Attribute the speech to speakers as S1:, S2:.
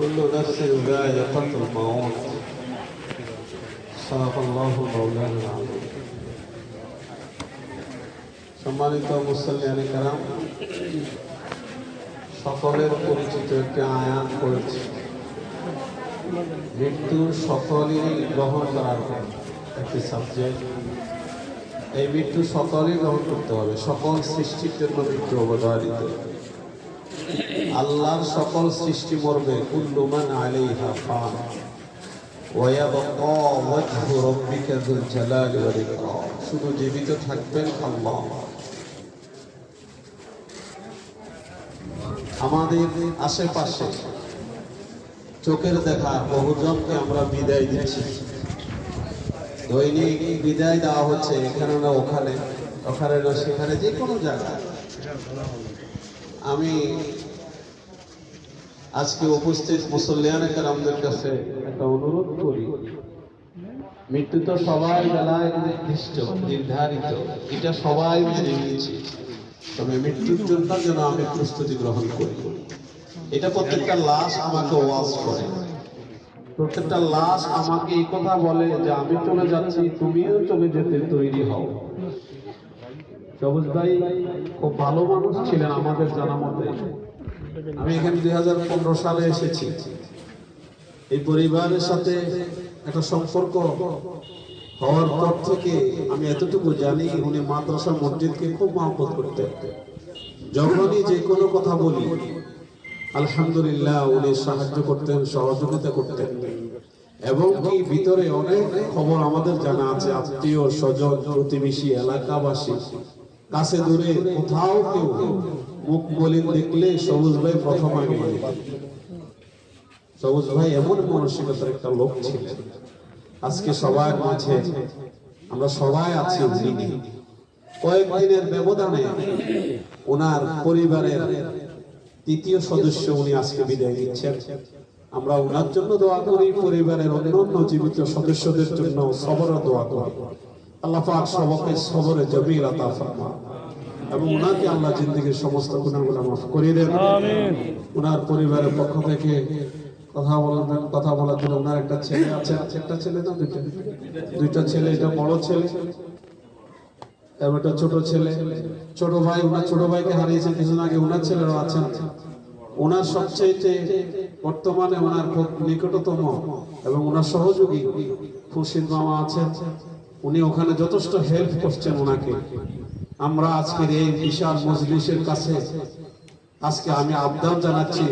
S1: كل نفس ذائقة الموت صدق الله مولانا العظيم সম্মানিত মুসলিয়ানি কারাম সকলের পরিচিত একটি আয়াত করেছে মৃত্যু সকলেরই গ্রহণ করার একটি সাবজেক্ট এই মৃত্যু সকলেই গ্রহণ করতে হবে সকল সৃষ্টির জন্য মৃত্যু অবধারিত আল্লাহর সকল সৃষ্টি মরবে কুল্লুমান আলাইহা ফান। ওয়াজহু রাব্বিকা যুল জালালি ওয়াল ইকরাম। শুধু জীবিত থাকবেন আল্লাহ। আমাদের আশেপাশে চোখের দেখা বহুজনকে আমরা বিদায় দিচ্ছি। দৈনিক বিদায় দেওয়া হচ্ছে এখানে না ওখানে ওখানে না সেখানে যে কোনো জায়গায়। আমি আজকে উপস্থিত মুসল্লিয়ান আমাদের কাছে একটা অনুরোধ করি। মৃত্যু তো সবাই বেলায় নির্দিষ্ট, নির্ধারিত। এটা সবাই মেনে নিয়েছি। তবে মৃত্যুর জন্য যেন আমি প্রস্তুতি গ্রহণ করি। এটা প্রত্যেকটা লাশ আমাকে ওয়াজ করে। প্রত্যেকটা লাশ আমাকে এই কথা বলে যে, আমি চলে যাচ্ছি, তুমিও চলে যেতে তৈরি হও। সবুজ ভাই খুব ভালো মানুষ ছিলেন আমাদের জানা মতে। আমি এখানে দুই হাজার পনেরো সালে এসেছি। এই পরিবারের সাথে একটা সম্পর্ক হওয়ার পর থেকে আমি এতটুকু জানি, উনি মাদ্রাসা মসজিদকে খুব মহব্বত করতেন। যখনই যে কোনো কথা বলি, আলহামদুলিল্লাহ উনি সাহায্য করতেন, সহযোগিতা করতেন। এবং কি ভিতরে অনেক খবর আমাদের জানা আছে, আত্মীয় স্বজন, প্রতিবেশী, এলাকাবাসী। কাছে দূরে কোথাও কেউ মুখ মলিন দেখলে সবুজ ভাই প্রথম আগে সবুজ ভাই এমন মানসিকতার একটা লোক ছিলেন। আজকে সবার মাঝে আমরা সবাই আছি উনি কয়েকদিনের ব্যবধানে ওনার পরিবারের তৃতীয় সদস্য উনি আজকে বিদায় নিচ্ছেন। আমরা ওনার জন্য দোয়া করি, পরিবারের অন্যান্য জীবিত সদস্যদের জন্য সবর দোয়া করি। আল্লাহ পাক সবকে সবরে জমির আতা ফরমা। এবং ওনাকে আল্লাহ জিন্দগির সমস্ত গুণাগুলো মাফ করিয়ে দেন। ওনার পরিবারের পক্ষ থেকে কথা বলবেন কথা বলার জন্য ওনার একটা ছেলে আছে। একটা ছেলে না দুইটা? দুইটা ছেলে এটা বড় ছেলে। এবং একটা ছোট ছেলে। ছোট ভাই ওনার ছোট ভাইকে হারিয়েছেন কিছুদিন আগে ওনার ছেলেরাও আছেন। ওনার সবচেয়ে বর্তমানে ওনার খুব নিকটতম এবং ওনার সহযোগী খুরশিদ মামা আছেন। উনি ওখানে যথেষ্ট হেল্প করছেন ওনাকে। আমরা আজকের এই বিশাল মজলিসের কাছে, আজকে আমি আবদান জানাচ্ছি।